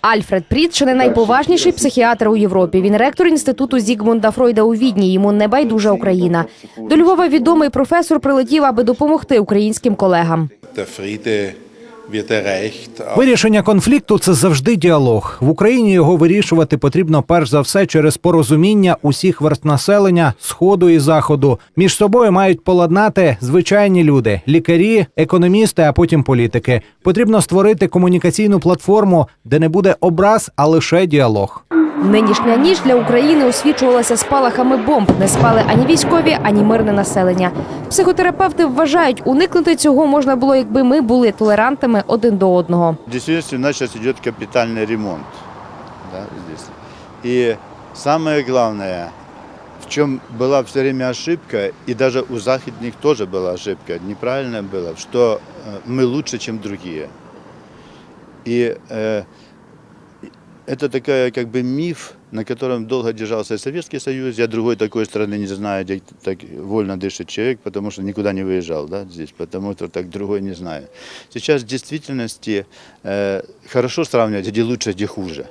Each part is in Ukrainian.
Альфред Пріт чи не найповажніший психіатр у Європі. Він ректор інституту Зігмунда Фройда у Відні. Йому не байдужа Україна. До Львова відомий професор прилетів, аби допомогти українським колегам. Вирішення конфлікту це завжди діалог. В Україні його вирішувати потрібно перш за все через порозуміння усіх верст населення сходу і заходу. Між собою мають поладнати звичайні люди, лікарі, економісти, а потім політики. Потрібно створити комунікаційну платформу, де не буде образ, а лише діалог. Нинішня ніч для України освічувалася спалахами бомб. Не спали ані військові, ані мирне населення. Психотерапевти вважають, уникнути цього можна було, якби ми були толерантами один до одного. Действительно, у нас сейчас идет капитальный ремонт да, здесь. И самое главное, в чем была все время ошибка, и даже у західных тоже была ошибка, неправильно было, что э, мы лучше, чем другие. И э, это такая как бы миф, на котором долго держался и Советский Союз. Я другой такой страны не знаю, где так вольно дышит человек, потому что никуда не выезжал да, здесь, потому что так другой не знаю. Сейчас в действительности э, хорошо сравнивать, где лучше, где хуже.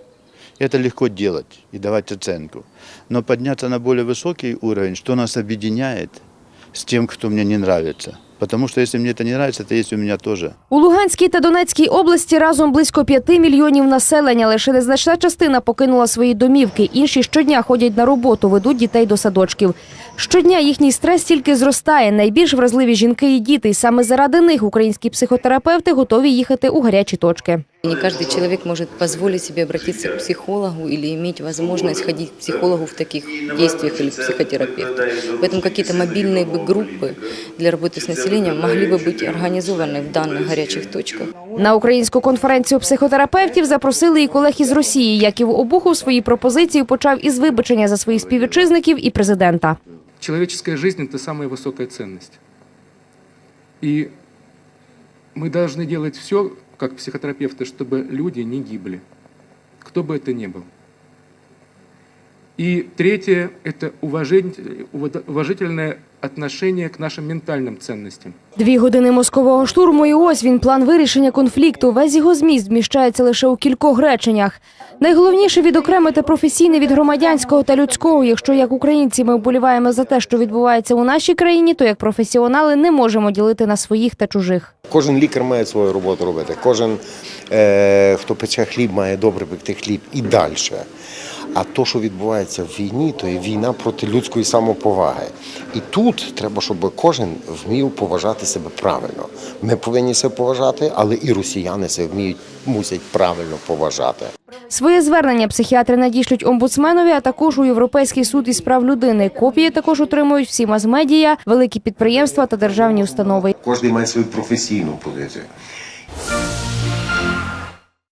Это легко делать и давать оценку. Но подняться на более высокий уровень, что нас объединяет с тем, кто мне не нравится. Потому что если мне это не нравится, то есть у меня тоже. У Луганській та Донецькій області разом близько п'яти мільйонів населення. Лише незначна частина покинула свої домівки. Інші щодня ходять на роботу, ведуть дітей до садочків. Щодня їхній стрес тільки зростає. Найбільш вразливі жінки і діти. І саме заради них українські психотерапевти готові їхати у гарячі точки. Не каждый человек может позволить себе обратиться к психологу или иметь возможность ходить к психологу в таких действиях или психотерапевту. Поэтому какие-то мобильные бы группы для работы с населением могли бы быть организованы в данных горячих точках. На українську конференцію психотерапевтів запросили і колег із Росії. Яків Обухов свої пропозиції почав із вибачення за своїх співвітчизників і президента. Человеческая жизнь – это самая высокая ценность. И мы должны делать все, как психотерапевты, чтобы люди не гибли, кто бы это ни был. И третье – это уважень- уважительное отношение к нашим ментальным ценностям. Дві години мозкового штурму, і ось він план вирішення конфлікту. Весь його зміст вміщається лише у кількох реченнях. Найголовніше відокремити професійне від громадянського та людського. Якщо як українці ми вболіваємо за те, що відбувається у нашій країні, то як професіонали не можемо ділити на своїх та чужих. Кожен лікар має свою роботу робити. Кожен, е, хто пече хліб, має добре пекти хліб і далі. А то, що відбувається в війні, то є війна проти людської самоповаги. І тут треба, щоб кожен вмів поважати себе правильно. Ми повинні себе поважати, але і росіяни себе вміють мусять правильно поважати. Своє звернення психіатри надішлють омбудсменові, а також у Європейський суд із прав людини. Копії також отримують всі мас-медіа, великі підприємства та державні установи. Кожен має свою професійну позицію.